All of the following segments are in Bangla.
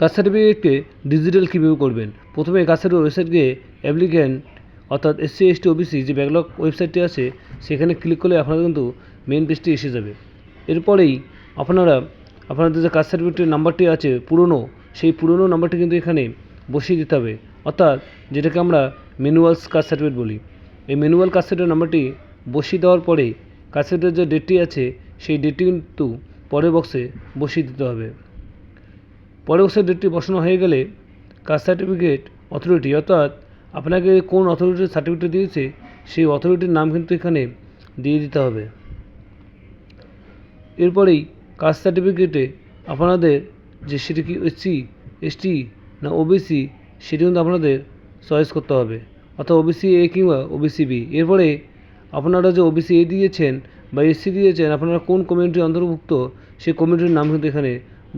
কাস্ট সার্টিফিকেটকে ডিজিটাল কীভাবে করবেন। প্রথমে কাস্ট সার্টিফিকেট ওয়েবসাইট গিয়ে অ্যাপ্লিক্যান্ট অর্থাৎ এসসি, এসটি, ওবিসি যে ব্যাকলগ ওয়েবসাইটটি আছে, সেখানে ক্লিক করলে আপনারা কিন্তু মেন পেজটি এসে যাবে। এরপরেই আপনারা, আপনাদের যে কাস্ট সার্টিফিকেটের নাম্বারটি আছে পুরনো, সেই পুরনো নাম্বারটি কিন্তু এখানে বসিয়ে দিতে হবে। অর্থাৎ যেটাকে আমরা ম্যানুয়াল কাস্ট সার্টিফিকেট বলি। এই ম্যানুয়াল কাস্ট সার্টিফিকেট নাম্বারটি বসিয়ে দেওয়ার পরে কাস্ট সার্টিফিকেটের যে ডেটটি আছে, সেই ডেটটি কিন্তু পরের বক্সে বসিয়ে দিতে হবে। পরের বক্সের ডেটটি বসানো হয়ে গেলে কাস্ট সার্টিফিকেট অথরিটি অর্থাৎ, আপনাকে কোন অথরিটির সার্টিফিকেট দিয়েছে, সেই অথরিটির নাম কিন্তু এখানে দিয়ে দিতে হবে। এরপরেই কাস্ট সার্টিফিকেটে আপনাদের যে সেটি কি এসসি এসটি না ওবিসি, সেটি কিন্তু আপনাদের চয়েস করতে হবে। অর্থাৎ ওবিসি এ কিংবা ওবিসি বি। এরপরে, আপনারা যে ওবিসি এ দিয়েছেন বা এসসি দিয়েছেন, আপনারা কোন কমিউনিটির অন্তর্ভুক্ত, সেই কমিউনিটির নাম কিন্তু এখানে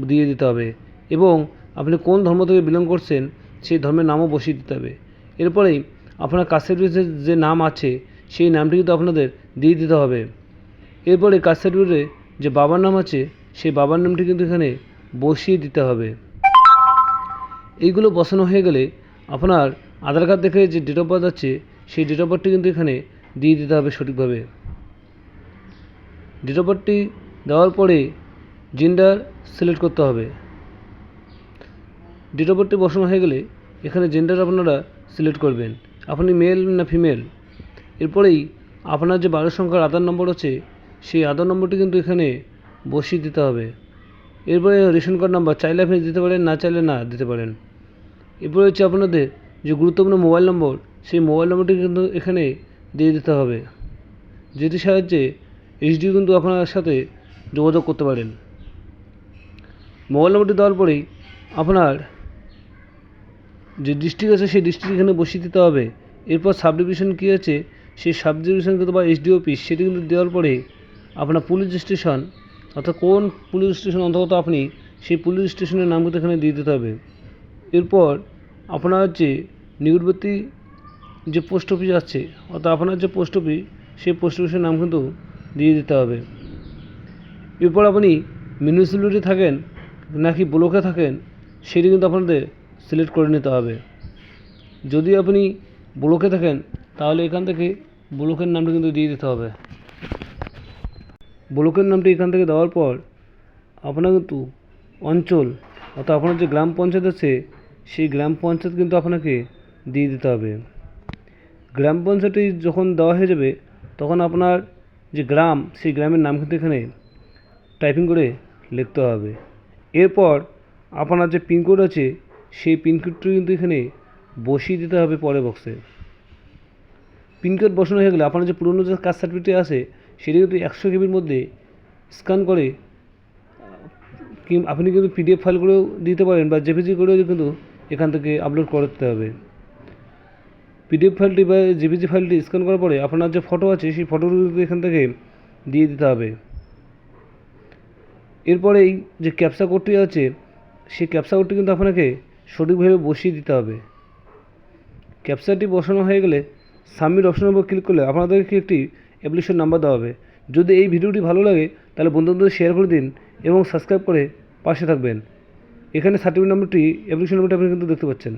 দিয়ে দিতে হবে। এবং আপনি কোন ধর্ম থেকে বিলং করছেন, সেই ধর্মের নামও বসিয়ে দিতে হবে। এরপরেই আপনার কাস্ট সার্টিফিকেটের যে নাম আছে, সেই নামটি কিন্তু আপনাদের দিয়ে দিতে হবে। এরপরে কাস্ট সার্টিফিকেটে যে বাবার নাম আছে, সেই বাবার নামটি কিন্তু এখানে বসিয়ে দিতে হবে। এইগুলো বসানো হয়ে গেলে আপনার আধার কার্ড দেখে যে ডেট অফ বার্থ আছে, সেই ডেট অফ বার্থটি কিন্তু এখানে দিয়ে দিতে হবে সঠিকভাবে। ডেট অফ বার্থটি দেওয়ার পরে জেন্ডার সিলেক্ট করতে হবে। ডেট অফ বার্থটি বসানো হয়ে গেলে এখানে জেন্ডার আপনারা সিলেক্ট করবেন। আপনি মেল না ফিমেল এরপরেই আপনার যে বারো সংখ্যার আধার নম্বর আছে, সেই আধার নম্বরটি কিন্তু এখানে বসিয়ে দিতে হবে। এরপরে রেশন কার্ড নাম্বার চাইলে আপনি দিতে পারেন, না চাইলে না দিতে পারেন। এরপরে হচ্ছে আপনাদের যে গুরুত্বপূর্ণ মোবাইল নম্বর সেই মোবাইল নম্বরটি কিন্তু এখানে দিয়ে দিতে হবে। যেটির সাহায্যে এইচডিও কিন্তু আপনার সাথে যোগাযোগ করতে পারেন। মোবাইল নম্বরটি দেওয়ার পরেই আপনার যে ডিস্ট্রিক্ট আছে সেই ডিস্ট্রিক্ট এখানে বসিয়ে দিতে হবে। এরপর সাব ডিভিশন কী আছে? সেই সাব ডিভিশন কিন্তু বা এইচডি অফিস সেটি কিন্তু দেওয়ার পরে আপনার পুলিশ স্টেশন অর্থাৎ কোন পুলিশ স্টেশন অন্তর্গত আপনি, সেই পুলিশ স্টেশনের নাম কিন্তু এখানে দিয়ে দিতে হবে। এরপর আপনার যে নিকটবর্তী যে পোস্ট অফিস আছে, অর্থাৎ আপনার যে পোস্ট অফিস সেই পোস্ট অফিসের নাম কিন্তু দিয়ে দিতে হবে। এরপর আপনি মিউনিসিপ্যালিটি থাকেন, নাকি ব্লকে থাকেন, সেটি কিন্তু আপনাদের সিলেক্ট করে নিতে হবে। যদি আপনি ব্লকে থাকেন, তাহলে এখান থেকে ব্লকের নামটা কিন্তু দিয়ে দিতে হবে। ব্লকের নামটি এখান থেকে দেওয়ার পর, আপনার কিন্তু অঞ্চল অর্থাৎ আপনার যে গ্রাম পঞ্চায়েত আছে, সেই গ্রাম পঞ্চায়েত কিন্তু আপনাকে দিয়ে দিতে হবে। গ্রাম পঞ্চায়েতটি যখন দেওয়া হয়ে যাবে, তখন আপনার যে গ্রাম, সেই গ্রামের নাম কিন্তু এখানে টাইপিং করে লিখতে হবে। এরপর আপনার যে পিনকোড আছে সেই পিনকোডটি কিন্তু এখানে বসিয়ে দিতে হবে পরের বক্সে পিনকোড বসানো হয়ে গেলে আপনার যে পুরনো যে কাস্ট সার্টিফিকেট আছে, সেটি কিন্তু একশো কেবির মধ্যে স্ক্যান করে আপনি কিন্তু পিডিএফ ফাইল করেও দিতে পারেন বা জেপিজি করেও কিন্তু এখান থেকে আপলোড করতে হবে। পিডিএফ ফাইলটি বা জেপিজি ফাইলটি স্ক্যান করার পরে আপনার যে ফটো আছে, সেই ফটোগুলো কিন্তু এখান থেকে দিয়ে দিতে হবে। এরপরে এই যে ক্যাপসা কোডটি আছে, সেই ক্যাপসা কোডটি কিন্তু আপনাকে সঠিকভাবে বসিয়ে দিতে হবে। ক্যাপচারটি বসানো হয়ে গেলে সাবমিট অপশনের উপর ক্লিক করলে আপনাদেরকে একটি অ্যাপ্লিকেশন নাম্বার দেওয়া হবে। যদি এই ভিডিওটি ভালো লাগে, তাহলে বন্ধুদের শেয়ার করে দিন এবং সাবস্ক্রাইব করে পাশে থাকবেন। এখানে সার্টিফিকেট নাম্বারটি অ্যাপ্লিকেশন নম্বরটি আপনি কিন্তু দেখতে পাচ্ছেন।